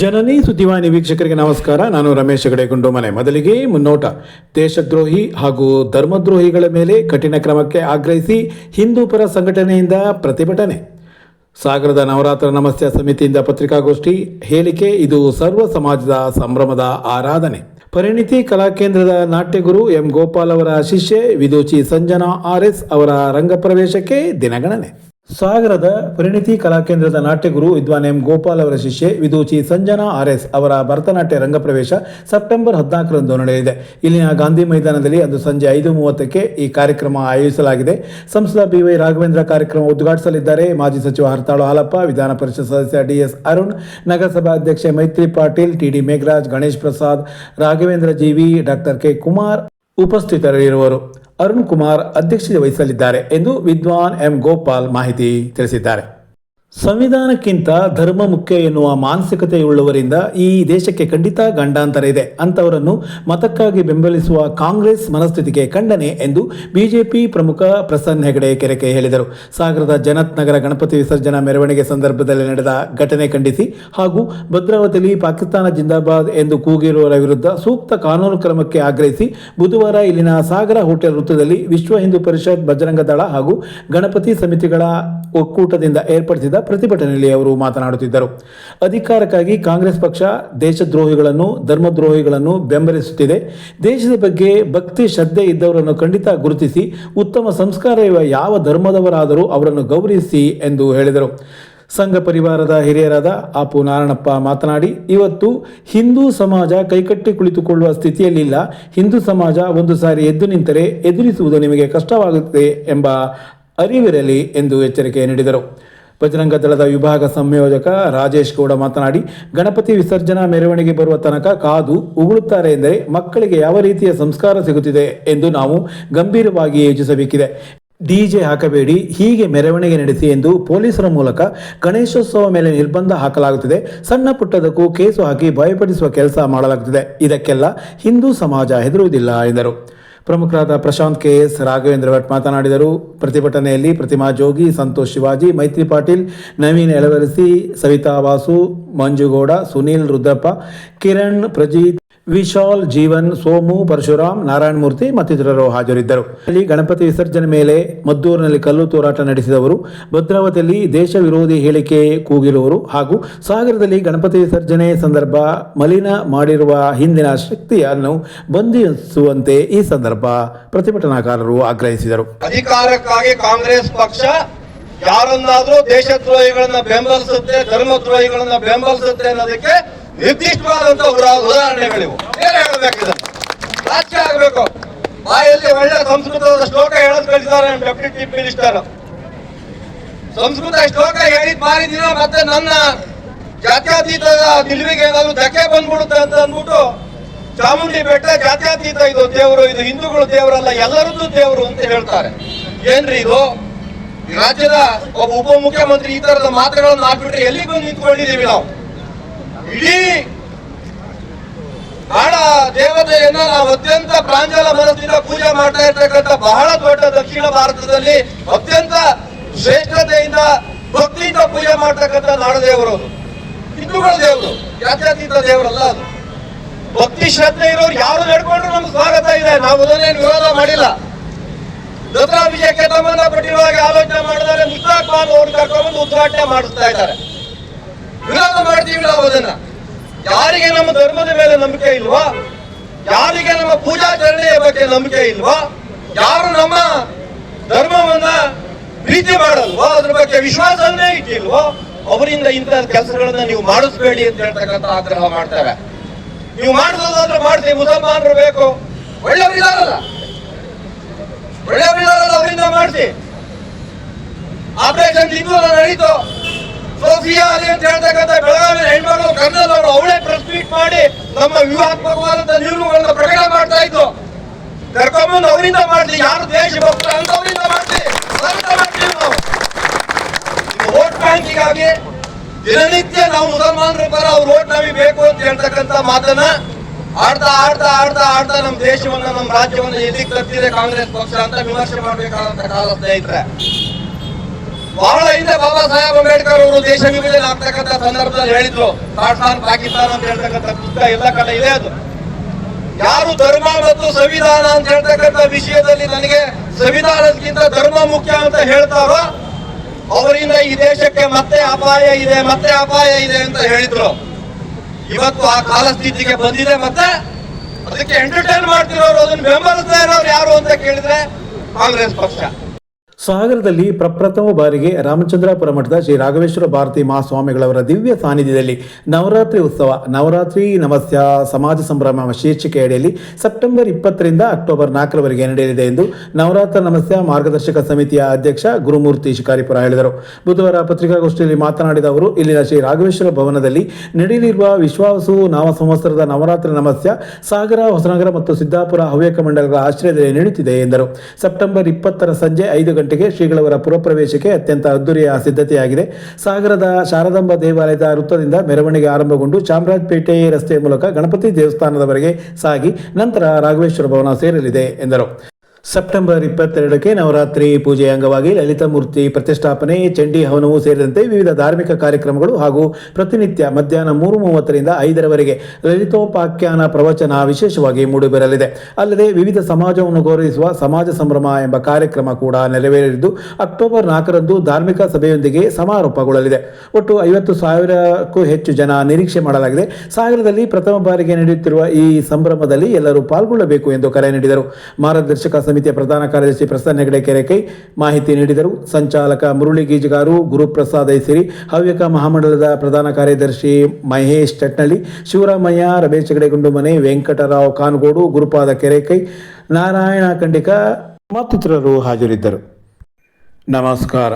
ಜನನಿ ಸುದ್ದಿವಾಹಿನಿ ವೀಕ್ಷಕರಿಗೆ ನಮಸ್ಕಾರ. ನಾನು ರಮೇಶ್ ಗಡೆಗುಂಡು ಮನೆ. ಮೊದಲಿಗೆ ಮುನ್ನೋಟ. ದೇಶದ್ರೋಹಿ ಹಾಗೂ ಧರ್ಮದ್ರೋಹಿಗಳ ಮೇಲೆ ಕಠಿಣ ಕ್ರಮಕ್ಕೆ ಆಗ್ರಹಿಸಿ ಹಿಂದೂ ಪರ ಸಂಘಟನೆಯಿಂದ ಪ್ರತಿಭಟನೆ. ಸಾಗರದ ನವರಾತ್ರ ನಮಸ್ತೆ ಸಮಿತಿಯಿಂದ ಪತ್ರಿಕಾಗೋಷ್ಠಿ. ಹೇಳಿಕೆ, ಇದು ಸರ್ವ ಸಮಾಜದ ಸಂಭ್ರಮದ ಆರಾಧನೆ. ಪರಿಣಿತಿ ಕಲಾಕೇಂದ್ರದ ನಾಟ್ಯಗುರು ಎಂ ಗೋಪಾಲ್ ಅವರ ಶಿಷ್ಯೆ, ವಿದೂಚಿ ಸಂಜನಾ ಆರ್ ಎಸ್ ಅವರ ರಂಗಪ್ರವೇಶಕ್ಕೆ ದಿನಗಣನೆ. ಸಾಗರದ ಪರಿಣಿತಿ ಕಲಾಕೇಂದ್ರದ ನಾಟ್ಯಗುರು ವಿದ್ವಾನ್ ಎಂ ಗೋಪಾಲ್ ಅವರ ಶಿಷ್ಯೆ ವಿದೂಚಿ ಸಂಜನಾ ಆರ್ ಎಸ್ ಅವರ ಭರತನಾಟ್ಯ ರಂಗಪ್ರವೇಶ ಸೆಪ್ಟೆಂಬರ್ ಹದಿನಾಲ್ಕರಂದು ನಡೆಯಲಿದೆ. ಇಲ್ಲಿನ ಗಾಂಧಿ ಮೈದಾನದಲ್ಲಿ ಅಂದು ಸಂಜೆ ಐದು ಮೂವತ್ತಕ್ಕೆ ಈ ಕಾರ್ಯಕ್ರಮ ಆಯೋಜಿಸಲಾಗಿದೆ. ಸಂಸದ ಬಿವೈ ರಾಘವೇಂದ್ರ ಕಾರ್ಯಕ್ರಮ ಉದ್ಘಾಟಿಸಲಿದ್ದಾರೆ. ಮಾಜಿ ಸಚಿವ ಹರ್ತಾಳು ಹಾಲಪ್ಪ, ವಿಧಾನ ಪರಿಷತ್ ಸದಸ್ಯ ಡಿಎಸ್ ಅರುಣ್, ನಗರಸಭಾ ಅಧ್ಯಕ್ಷೆ Maitri Patil, T D Megharaj, Ganesh Prasad, Raghavendra G V doctor K Kumar ಉಪಸ್ಥಿತರಿರುವರು. ಅರುಣ್ ಕುಮಾರ್ ಅಧ್ಯಕ್ಷತೆ ವಹಿಸಲಿದ್ದಾರೆ ಎಂದು ವಿದ್ವಾನ್ ಎಂ ಗೋಪಾಲ್ ಮಾಹಿತಿ ತಿಳಿಸಿದ್ದಾರೆ. ಸಂವಿಧಾನಕ್ಕಿಂತ ಧರ್ಮ ಮುಖ್ಯ ಎನ್ನುವ ಮಾನಸಿಕತೆಯುಳ್ಳವರಿಂದ ಈ ದೇಶಕ್ಕೆ ಖಂಡಿತ ಗಂಡಾಂತರ ಇದೆ ಅಂತವರನ್ನು ಮತಕ್ಕಾಗಿ ಬೆಂಬಲಿಸುವ ಕಾಂಗ್ರೆಸ್ ಮನಸ್ಥಿತಿಗೆ ಖಂಡನೆ ಎಂದು ಬಿಜೆಪಿ ಪ್ರಮುಖ ಪ್ರಸನ್ನ ಹೆಗಡೆ ಕೆರೆಕೆ ಹೇಳಿದರು. ಸಾಗರದ ಜನತ್ ನಗರ ಗಣಪತಿ ವಿಸರ್ಜನಾ ಮೆರವಣಿಗೆ ಸಂದರ್ಭದಲ್ಲಿ ನಡೆದ ಘಟನೆ ಖಂಡಿಸಿ ಹಾಗೂ ಭದ್ರಾವತಿಯಲ್ಲಿ ಪಾಕಿಸ್ತಾನ ಜಿಂದಾಬಾದ್ ಎಂದು ಕೂಗಿರುವವರ ವಿರುದ್ಧ ಸೂಕ್ತ ಕಾನೂನು ಕ್ರಮಕ್ಕೆ ಆಗ್ರಹಿಸಿ ಬುಧವಾರ ಇಲ್ಲಿನ ಸಾಗರ ಹೋಟೆಲ್ ವೃತ್ತದಲ್ಲಿ ವಿಶ್ವ ಹಿಂದೂ ಪರಿಷತ್ ಬಜರಂಗ ದಳ ಹಾಗೂ ಗಣಪತಿ ಸಮಿತಿಗಳ ಒಕ್ಕೂಟದಿಂದ ಏರ್ಪಡಿಸಿದ ಪ್ರತಿಭಟನೆಯಲ್ಲಿ ಅವರು ಮಾತನಾಡುತ್ತಿದ್ದರು. ಅಧಿಕಾರಕ್ಕಾಗಿ ಕಾಂಗ್ರೆಸ್ ಪಕ್ಷ ದೇಶದ್ರೋಹಿಗಳನ್ನು, ಧರ್ಮದ್ರೋಹಿಗಳನ್ನು ಬೆಂಬಲಿಸುತ್ತಿದೆ. ದೇಶದ ಬಗ್ಗೆ ಭಕ್ತಿ, ಶ್ರದ್ಧೆ ಇದ್ದವರನ್ನು ಖಂಡಿತ ಗುರುತಿಸಿ, ಉತ್ತಮ ಸಂಸ್ಕಾರ ಯಾವ ಧರ್ಮದವರಾದರೂ ಅವರನ್ನು ಗೌರವಿಸಿ ಎಂದು ಹೇಳಿದರು. ಸಂಘ ಪರಿವಾರದ ಹಿರಿಯರಾದ ಆಪು ನಾರಾಯಣಪ್ಪ ಮಾತನಾಡಿ, ಇವತ್ತು ಹಿಂದೂ ಸಮಾಜ ಕೈಕಟ್ಟಿ ಕುಳಿತುಕೊಳ್ಳುವ ಸ್ಥಿತಿಯಲ್ಲಿಲ್ಲ. ಹಿಂದೂ ಸಮಾಜ ಒಂದು ಸಾರಿ ಎದ್ದು ನಿಂತರೆ ಎದುರಿಸುವುದು ನಿಮಗೆ ಕಷ್ಟವಾಗುತ್ತದೆ ಎಂಬ ಅರಿವಿರಲಿ ಎಂದು ಎಚ್ಚರಿಕೆ ನೀಡಿದರು. ಬಜರಂಗ ದಳದ ವಿಭಾಗ ಸಂಯೋಜಕ ರಾಜೇಶ್ ಗೌಡ ಮಾತನಾಡಿ, ಗಣಪತಿ ವಿಸರ್ಜನಾ ಮೆರವಣಿಗೆ ಬರುವ ತನಕ ಕಾದು ಉಗುಳುತ್ತಾರೆ ಎಂದರೆ ಮಕ್ಕಳಿಗೆ ಯಾವ ರೀತಿಯ ಸಂಸ್ಕಾರ ಸಿಗುತ್ತಿದೆ ಎಂದು ನಾವು ಗಂಭೀರವಾಗಿ ಯೋಚಿಸಬೇಕಿದೆ. ಡಿಜೆ ಹಾಕಬೇಡಿ, ಹೀಗೆ ಮೆರವಣಿಗೆ ನಡೆಸಿ ಎಂದು ಪೊಲೀಸರ ಮೂಲಕ ಗಣೇಶೋತ್ಸವ ಮೇಲೆ ನಿರ್ಬಂಧ ಹಾಕಲಾಗುತ್ತಿದೆ. ಸಣ್ಣ ಪುಟ್ಟದಕ್ಕೂ ಕೇಸು ಹಾಕಿ ಭಯಪಡಿಸುವ ಕೆಲಸ ಮಾಡಲಾಗುತ್ತಿದೆ. ಇದಕ್ಕೆಲ್ಲ ಹಿಂದೂ ಸಮಾಜ ಹೆದರುವುದಿಲ್ಲ ಎಂದರು. ಪ್ರಮುಖರಾದ ಪ್ರಶಾಂತ್ ಕೆ ಎಸ್ ರಾಘವೇಂದ್ರ ಭಟ್ ಮಾತನಾಡಿದರು. ಪ್ರತಿಭಟನೆಯಲ್ಲಿ ಪ್ರತಿಮಾ ಜೋಗಿ, ಸಂತೋಷ್ ಶಿವಾಜಿ, ಮೈತ್ರಿ ಪಾಟೀಲ್, ನವೀನ್ ಎಳವರಸಿ, ಸವಿತಾ ವಾಸು, ಮಂಜುಗೌಡ, ಸುನೀಲ್ ರುದ್ರಪ್ಪ, ಕಿರಣ್ ಪ್ರಜೀತ್ ವಿಶಾಲ್ ಜೀವನ್, ಸೋಮು, ಪರಶುರಾಮ್ ನಾರಾಯಣ ಮೂರ್ತಿ ಮತ್ತಿತರರು ಹಾಜರಿದ್ದರು. ಅಲ್ಲಿ ಗಣಪತಿ ವಿಸರ್ಜನೆ ಮೇಲೆ ಮದ್ದೂರಿನಲ್ಲಿ ಕಲ್ಲು ತೋರಾಟ ನಡೆಸಿದವರು, ಭದ್ರಾವತಿಯಲ್ಲಿ ದೇಶ ವಿರೋಧಿ ಹೇಳಿಕೆ ಕೂಗಿರುವವರು ಹಾಗೂ ಸಾಗರದಲ್ಲಿ ಗಣಪತಿ ವಿಸರ್ಜನೆ ಸಂದರ್ಭ ಮಲಿನ ಮಾಡಿರುವ ಹಿಂದಿನ ಶಕ್ತಿಯನ್ನು ಬಂಧಿಸುವಂತೆ ಈ ಸಂದರ್ಭ ಪ್ರತಿಭಟನಾಕಾರರು ಆಗ್ರಹಿಸಿದರು. ಅಧಿಕಾರಕ್ಕಾಗಿ ಕಾಂಗ್ರೆಸ್ ಪಕ್ಷ ಯಾರನ್ನಾದರೂ ದೇಶದ್ರೋಹಿಗಳನ್ನ ಬೆಂಬಲಿಸುತ್ತೆ, ಧರ್ಮದ್ರೋಹಿಗಳನ್ನ ಬೆಂಬಲಿಸುತ್ತೆ ಅನ್ನೋದಕ್ಕೆ ನಿರ್ದಿಷ್ಟವಾದಂತ ಉದಾ- ಉದಾಹರಣೆಗಳಿವು. ಏನ್ ಹೇಳಬೇಕಿದೆ? ರಾಜ್ಯ ಆಗ್ಬೇಕು. ಬಾಯಲ್ಲಿ ಒಳ್ಳೆ ಸಂಸ್ಕೃತದ ಶ್ಲೋಕ ಹೇಳೋದು ಕಳಿಸಿದ್ದಾರೆ ಡೆಪ್ಯೂಟಿ ಚೀಫ್ ಮಿನಿಸ್ಟರ್ ಸಂಸ್ಕೃತ ಶ್ಲೋಕ ಹೇಳಿದ್ ಮಾರಿದಿನ ಮತ್ತೆ ನನ್ನ ಜಾತ್ಯತೀತದ ನಿಲುವಿಗೆ ಏನಾದ್ರು ಧಕ್ಕೆ ಬಂದ್ಬಿಡುತ್ತೆ ಅಂತ ಅಂದ್ಬಿಟ್ಟು ಚಾಮುಂಡಿ ಬೆಟ್ಟ ಜಾತ್ಯತೀತ ಇದು ದೇವರು, ಇದು ಹಿಂದೂಗಳು ದೇವರಲ್ಲ, ಎಲ್ಲರದ್ದು ದೇವರು ಅಂತ ಹೇಳ್ತಾರೆ. ಏನ್ರಿ ಇದು? ರಾಜ್ಯದ ಒಬ್ಬ ಉಪಮುಖ್ಯಮಂತ್ರಿ ಈ ತರದ ಮಾತುಗಳನ್ನ ಹಾಕ್ಬಿಟ್ರೆ ಎಲ್ಲಿಗೆ ಬಂದು ನಿಂತ್ಕೊಂಡಿದೀವಿ ನಾವು? ಇಡೀ ಬಹಳ ದೇವತೆಯನ್ನ ನಾವು ಅತ್ಯಂತ ಪ್ರಾಂಜಲ ಮನಸ್ಸಿಂದ ಪೂಜೆ ಮಾಡ್ತಾ ಇರ್ತಕ್ಕಂಥ ಬಹಳ ದೊಡ್ಡ ದಕ್ಷಿಣ ಭಾರತದಲ್ಲಿ ಅತ್ಯಂತ ಶ್ರೇಷ್ಠತೆಯಿಂದ ಭಕ್ತಿಯಿಂದ ಪೂಜೆ ಮಾಡ್ತಕ್ಕಂಥ ನಾಡದೇವರು ಅದು. ಹಿಂದೂಗಳ ದೇವರು, ಜಾತ್ಯತೀತ ದೇವರಲ್ಲ ಅದು. ಭಕ್ತಿ, ಶ್ರದ್ಧೆ ಇರೋರು ಯಾರು ನಡ್ಕೊಂಡ್ರು ನಮ್ಗೆ ಸ್ವಾಗತ ಇದೆ. ನಾವು ಅದನ್ನೇನು ವಿರೋಧ ಮಾಡಿಲ್ಲ. ದಸರಾ ವಿಜಯಕ್ಕೆ ಸಂಬಂಧಪಟ್ಟಿರುವಾಗ ಆಲೋಚನೆ ಮಾಡಿದರೆ ಮುಸ್ತಾಕ್ ಬಾಲ್ ಅವ್ರು ಕರ್ಕೊಂಡ್ಬಂದು ಉದ್ಘಾಟನೆ ಮಾಡಿಸ್ತಾ ಇದ್ದಾರೆ. ವಿರೋಧ ಮಾಡ್ತೀವಿ ನಾವು ಅದನ್ನ. ಯಾರಿಗೆ ನಮ್ಮ ಧರ್ಮದ ಮೇಲೆ ನಂಬಿಕೆ ಇಲ್ವಾ? ಯಾರಿಗೆ ನಮ್ಮ ಪೂಜಾಚರಣೆಯ ಬಗ್ಗೆ ನಂಬಿಕೆ ಇಲ್ವಾ? ಯಾರು ನಮ್ಮ ಧರ್ಮವನ್ನ ಪ್ರೀತಿ ಮಾಡಲ್ವೋ? ಅದ್ರ ಬಗ್ಗೆ ವಿಶ್ವಾಸವನ್ನೇ ಇಟ್ಟಿಲ್ವೋ? ಅವರಿಂದ ಇಂಥ ಕೆಲಸಗಳನ್ನ ನೀವು ಮಾಡಿಸ್ಬೇಡಿ ಅಂತ ಹೇಳ್ತಕ್ಕಂತ ಆಗ್ರಹ ಮಾಡ್ತಾರೆ. ನೀವು ಮಾಡಿಸೋದಾದ್ರೆ ಮಾಡ್ತೀವಿ. ಮುಸಲ್ಮಾನರು ಬೇಕು. ಒಳ್ಳೆಯವರಿದಾರಲ್ಲ ಒಳ್ಳೆಯವರಿದಾರಲ್ಲ ಅವರಿಂದ ಮಾಡ್ತಿ ಆಪರೇಷನ್ ಸಿಂಧೂರ ನಡೀತು. ಅಂತ ಹೇಳ್ತಕ್ಕಂಥ ಬೆಳಗಾವಿ ಹೆಣ್ಮಗಳು ಕನ್ನಡ ಅವರು ಅವಳೇ ಪ್ರೆಸ್ ಮಾಡಿ ನಮ್ಮ ವ್ಯೂಹಾತ್ಮಕವಾದಂತ ನಿಲುವುಗಳನ್ನ ಪ್ರಕಟ ಮಾಡ್ತಾ ಇದ್ದು, ಕರ್ಕೊಂಬಂದು ಅವರಿಂದ ಮಾಡ್ಲಿ, ಯಾರು ದೇಶ ಭಕ್ತ ಅಂತ ಅವರಿಂದ ಸ್ವಾಗತ ಮಾಡ್ತೀವಿ ದಿನನಿತ್ಯ ನಾವು ಮುಸಲ್ಮಾನರ ಪರ ಅವ್ರ ವೋಟ್ ನಮಗೆ ಬೇಕು ಅಂತ ಹೇಳ್ತಕ್ಕಂಥ ಮಾತನ್ನ ಆಡ್ತಾ ಆಡ್ತಾ ಆಡ್ತಾ ಆಡ್ತಾ ನಮ್ಮ ದೇಶವನ್ನ, ನಮ್ಮ ರಾಜ್ಯವನ್ನ ಎಲ್ಲಿಗೆ ತರ್ತಿದೆ ಕಾಂಗ್ರೆಸ್ ಪಕ್ಷ ಅಂತ ವಿಮರ್ಶೆ ಮಾಡಬೇಕಾದಂತ ಕಾಲ ಸ್ನೇಹಿತರೆ. ಬಹಳ ಹಿಂದೆ ಬಾಬಾ ಸಾಹೇಬ್ ದೇಶ ವಿಭಜನೆ ಆಗ್ತಕ್ಕಂಥ ಸಂದರ್ಭದಲ್ಲಿ ಹೇಳಿದ್ರು ಪಾಕಿಸ್ತಾನ ಪಾಕಿಸ್ತಾನ ಅಂತ ಹೇಳ್ತಕ್ಕಂಥ ಪುಸ್ತಕ, ಎಲ್ಲ ಕಡೆ ಇದೆ ಅದು. ಯಾರು ಧರ್ಮ ಮತ್ತು ಸಂವಿಧಾನ ಅಂತ ಹೇಳ್ತಕ್ಕಂಥ ವಿಷಯದಲ್ಲಿ ನನಗೆ ಸಂವಿಧಾನಕ್ಕಿಂತ ಧರ್ಮ ಮುಖ್ಯ ಅಂತ ಹೇಳ್ತಾರೋ, ಅವರಿಂದ ಈ ದೇಶಕ್ಕೆ ಮತ್ತೆ ಅಪಾಯ ಇದೆ, ಮತ್ತೆ ಅಪಾಯ ಇದೆ ಅಂತ ಹೇಳಿದ್ರು. ಇವತ್ತು ಆ ಕಾಲ ಸ್ಥಿತಿಗೆ ಬಂದಿದೆ ಮತ್ತೆ ಅದಕ್ಕೆ ಎಂಟರ್ಟೈನ್ ಮಾಡ್ತಿರೋರು, ಅದನ್ನ ಬೆಂಬಲಿಸ್ತಾ ಇರೋರು ಯಾರು ಅಂತ ಕೇಳಿದ್ರೆ ಕಾಂಗ್ರೆಸ್ ಪಕ್ಷ. ಸಾಗರದಲ್ಲಿ ಪ್ರಪ್ರಥಮ ಬಾರಿಗೆ ರಾಮಚಂದ್ರಾಪುರ ಮಠದ ಶ್ರೀ ರಾಘವೇಶ್ವರ ಭಾರತಿ ಮಹಾಸ್ವಾಮಿಗಳವರ ದಿವ್ಯ ಸಾನ್ನಿಧ್ಯದಲ್ಲಿ ನವರಾತ್ರಿ ಉತ್ಸವ, ನವರಾತ್ರಿ ನಮಸ್ಯ, ಸಮಾಜ ಸಂಭ್ರಮ ಶೀರ್ಷಿಕೆ ಅಡಿಯಲ್ಲಿ ಸೆಪ್ಟೆಂಬರ್ ಇಪ್ಪತ್ತರಿಂದ ಅಕ್ಟೋಬರ್ ನಾಲ್ಕರವರೆಗೆ ನಡೆಯಲಿದೆ ಎಂದು ನವರಾತ್ರ ನಮಸ್ಯ ಮಾರ್ಗದರ್ಶಕ ಸಮಿತಿಯ ಅಧ್ಯಕ್ಷ ಗುರುಮೂರ್ತಿ ಶಿಕಾರಿಪುರ ಹೇಳಿದರು. ಬುಧವಾರ ಪತ್ರಿಕಾಗೋಷ್ಠಿಯಲ್ಲಿ ಮಾತನಾಡಿದ ಅವರು, ಇಲ್ಲಿನ ಶ್ರೀ ರಾಘವೇಶ್ವರ ಭವನದಲ್ಲಿ ನಡೆಯಲಿರುವ ವಿಶ್ವಾಸು ನಾಮ ಸಂವತ್ಸರದ ನವರಾತ್ರಿ ನಮಸ್ಯ ಸಾಗರ, ಹೊಸನಗರ ಮತ್ತು ಸಿದ್ದಾಪುರ ಹವ್ಯಕ ಮಂಡಲಗಳ ಆಶ್ರಯದಲ್ಲಿ ನಡೆಯುತ್ತಿದೆ ಎಂದರು. ಸೆಪ್ಟೆಂಬರ್ ಇಪ್ಪತ್ತರ ಸಂಜೆ ಐದು ಗಂಟೆಗೆ ಶ್ರೀಗಳವರ ಪುರಪ್ರವೇಶಕ್ಕೆ ಅತ್ಯಂತ ಅದ್ದೂರಿಯ ಸಿದ್ಧತೆಯಾಗಿದೆ. ಸಾಗರದ ಶಾರದಾಂಬ ದೇವಾಲಯದ ವೃತ್ತದಿಂದ ಮೆರವಣಿಗೆ ಆರಂಭಗೊಂಡು ಚಾಮರಾಜಪೇಟೆ ರಸ್ತೆಯ ಮೂಲಕ ಗಣಪತಿ ದೇವಸ್ಥಾನದವರೆಗೆ ಸಾಗಿ ನಂತರ ರಾಘವೇಶ್ವರ ಭವನ ಸೇರಲಿದೆ ಎಂದರು. ಸೆಪ್ಟೆಂಬರ್ ಇಪ್ಪತ್ತೆರಡಕ್ಕೆ ನವರಾತ್ರಿ ಪೂಜೆಯ ಅಂಗವಾಗಿ ಲಲಿತ ಮೂರ್ತಿ ಪ್ರತಿಷ್ಠಾಪನೆ, ಚಂಡಿ ಹವನವು ಸೇರಿದಂತೆ ವಿವಿಧ ಧಾರ್ಮಿಕ ಕಾರ್ಯಕ್ರಮಗಳು ಹಾಗೂ ಪ್ರತಿನಿತ್ಯ ಮಧ್ಯಾಹ್ನ ಮೂರು ಮೂವತ್ತರಿಂದ ಐದರವರೆಗೆ ಲಲಿತೋಪಾಖ್ಯಾನ ಪ್ರವಚನ ವಿಶೇಷವಾಗಿ ಮೂಡಿಬರಲಿದೆ. ಅಲ್ಲದೆ ವಿವಿಧ ಸಮಾಜವನ್ನು ಗೌರವಿಸುವ ಸಮಾಜ ಸಂಭ್ರಮ ಎಂಬ ಕಾರ್ಯಕ್ರಮ ಕೂಡ ನೆರವೇರಲಿದ್ದು ಅಕ್ಟೋಬರ್ ನಾಲ್ಕರಂದು ಧಾರ್ಮಿಕ ಸಭೆಯೊಂದಿಗೆ ಸಮಾರೋಪಗೊಳ್ಳಲಿದೆ. ಒಟ್ಟು ಐವತ್ತು ಸಾವಿರಕ್ಕೂ ಹೆಚ್ಚು ಜನ ನಿರೀಕ್ಷೆ ಮಾಡಲಾಗಿದೆ. ಸಾಗರದಲ್ಲಿ ಪ್ರಥಮ ಬಾರಿಗೆ ನಡೆಯುತ್ತಿರುವ ಈ ಸಂಭ್ರಮದಲ್ಲಿ ಎಲ್ಲರೂ ಪಾಲ್ಗೊಳ್ಳಬೇಕು ಎಂದು ಕರೆ ನೀಡಿದರು. ಮಾರ್ಗದರ್ಶಕ ಸಮಿತಿಯ ಪ್ರಧಾನ ಕಾರ್ಯದರ್ಶಿ ಪ್ರಸನ್ನ ಹೆಗಡೆ ಕೆರೆಕೈ ಮಾಹಿತಿ ನೀಡಿದರು. ಸಂಚಾಲಕ ಮುರುಳಿ ಗೀಜಗಾರು, ಗುರುಪ್ರಸಾದ್ ಐಸಿರಿ, ಹವ್ಯಕ ಮಹಾಮಂಡಲದ ಪ್ರಧಾನ ಕಾರ್ಯದರ್ಶಿ ಮಹೇಶ್ ಚಟ್ನಳ್ಳಿ, ಶಿವರಾಮಯ್ಯ, ರಮೇಶ್ ಹೆಗಡೆ ಗುಂಡುಮನೆ ವೆಂಕಟರಾವ್ ಕಾನ್ಗೋಡು, ಗುರುಪಾದ ಕೆರೆಕೈ ನಾರಾಯಣ ಖಂಡಿಕ ಮತ್ತಿತರರು ಹಾಜರಿದ್ದರು. ನಮಸ್ಕಾರ.